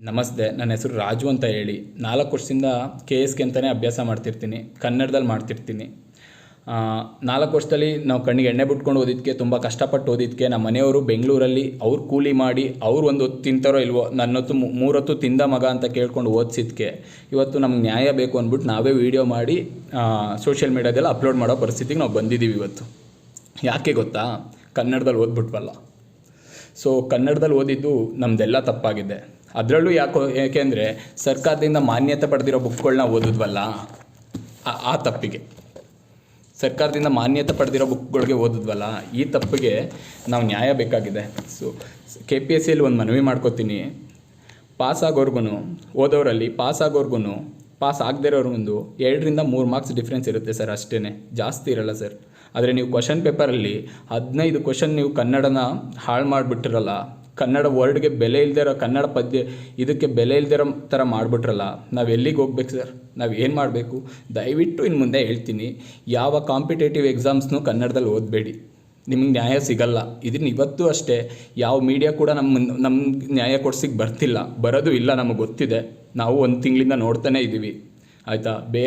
ನಮಸ್ತೆ, ನನ್ನ ಹೆಸರು ರಾಜು ಅಂತ ಹೇಳಿ. ನಾಲ್ಕು ವರ್ಷದಿಂದ ಕೆ ಎಸ್ಗೆ ಅಂತಲೇ ಅಭ್ಯಾಸ ಮಾಡ್ತಿರ್ತೀನಿ. ಕನ್ನಡದಲ್ಲಿ ಮಾಡ್ತಿರ್ತೀನಿ. ನಾಲ್ಕು ವರ್ಷದಲ್ಲಿ ನಾವು ಕಣ್ಣಿಗೆ ಎಣ್ಣೆ ಬಿಟ್ಕೊಂಡು ಓದಿದ್ದಕ್ಕೆ ತುಂಬ ಕಷ್ಟಪಟ್ಟು ಓದಿದ್ದಕ್ಕೆ ನಮ್ಮ ಮನೆಯವರು ಬೆಂಗಳೂರಲ್ಲಿ ಅವ್ರು ಕೂಲಿ ಮಾಡಿ ಅವ್ರು ಒಂದು ಹೊತ್ತು ತಿಂತಾರೋ ಇಲ್ವೋ, ನನ್ನೊತ್ತು ಮೂರೊತ್ತು ತಿಂದ ಮಗ ಅಂತ ಕೇಳ್ಕೊಂಡು ಓದಿಸಿದ್ಕೆ. ಇವತ್ತು ನಮ್ಗೆ ನ್ಯಾಯ ಬೇಕು ಅಂದ್ಬಿಟ್ಟು ನಾವೇ ವೀಡಿಯೋ ಮಾಡಿ ಸೋಷಿಯಲ್ ಮೀಡ್ಯಾದೆಲ್ಲ ಅಪ್ಲೋಡ್ ಮಾಡೋ ಪರಿಸ್ಥಿತಿಗೆ ನಾವು ಬಂದಿದ್ದೀವಿ ಇವತ್ತು. ಯಾಕೆ ಗೊತ್ತಾ? ಕನ್ನಡದಲ್ಲಿ ಓದ್ಬಿಟ್ವಲ್ಲ. ಸೊ ಕನ್ನಡದಲ್ಲಿ ಓದಿದ್ದು ನಮ್ಮದೆಲ್ಲ ತಪ್ಪಾಗಿದೆ. ಅದರಲ್ಲೂ ಯಾಕೋ, ಏಕೆಂದರೆ ಸರ್ಕಾರದಿಂದ ಮಾನ್ಯತೆ ಪಡೆದಿರೋ ಬುಕ್ಗಳನ್ನ ಓದಿದ್ವಲ್ಲ, ಆ- ತಪ್ಪಿಗೆ. ಸರ್ಕಾರದಿಂದ ಮಾನ್ಯತೆ ಪಡೆದಿರೋ ಬುಕ್ಗಳಿಗೆ ಓದಿದ್ವಲ್ಲ, ಈ ತಪ್ಪಿಗೆ ನಾವು ನ್ಯಾಯ ಬೇಕಾಗಿದೆ. ಸೊ ಕೆ ಪಿ ಎಸ್ ಸಿಯಲ್ಲಿ ಒಂದು ಮನವಿ ಮಾಡ್ಕೋತೀನಿ. ಪಾಸ್ ಆಗೋರ್ಗು ಓದೋರಲ್ಲಿ ಪಾಸ್ ಆಗೋರ್ಗು ಪಾಸ್ ಆಗದೇ ಇರೋರ್ಗೊಂದು ಎರಡರಿಂದ ಮೂರು ಮಾರ್ಕ್ಸ್ ಡಿಫ್ರೆನ್ಸ್ ಇರುತ್ತೆ ಸರ್ ಅಷ್ಟೇ ಜಾಸ್ತಿ ಇರಲ್ಲ ಸರ್. ಆದರೆ ನೀವು ಕ್ವಶನ್ ಪೇಪರಲ್ಲಿ ಹದಿನೈದು ಕ್ವಶನ್ ನೀವು ಕನ್ನಡನ ಹಾಳು ಮಾಡಿಬಿಟ್ಟಿರಲ್ಲ ಕನ್ನಡ ವರ್ಡ್ಗೆ ಬೆಲೆ ಇಲ್ಲದೆ ಇರೋ ಕನ್ನಡ ಪದ್ಯ ಇದಕ್ಕೆ ಬೆಲೆ ಇಲ್ಲದೆ ಇರೋ ಥರ ಮಾಡಿಬಿಟ್ರಲ್ಲ, ನಾವು ಎಲ್ಲಿಗೆ ಹೋಗ್ಬೇಕು ಸರ್? ನಾವು ಏನು ಮಾಡಬೇಕು? ದಯವಿಟ್ಟು ಇನ್ನು ಮುಂದೆ ಹೇಳ್ತೀನಿ, ಯಾವ ಕಾಂಪಿಟೇಟಿವ್ ಎಕ್ಸಾಮ್ಸ್ನೂ ಕನ್ನಡದಲ್ಲಿ ಓದಬೇಡಿ. ನಿಮ್ಗೆ ನ್ಯಾಯ ಸಿಗಲ್ಲ. ಇದನ್ನು ಇವತ್ತು ಅಷ್ಟೇ, ಯಾವ ಮೀಡಿಯಾ ಕೂಡ ನಮ್ಮ ನಮ್ಮ ನ್ಯಾಯ ಕೊಡ್ಸಿಗೆ ಬರ್ತಿಲ್ಲ. ಬರೋದು ಇಲ್ಲ ನಮಗೆ ಗೊತ್ತಿದೆ. ನಾವು ಒಂದು ತಿಂಗಳಿಂದ ನೋಡ್ತಾನೇ ಇದ್ದೀವಿ ಆಯಿತಾ? ಬೇ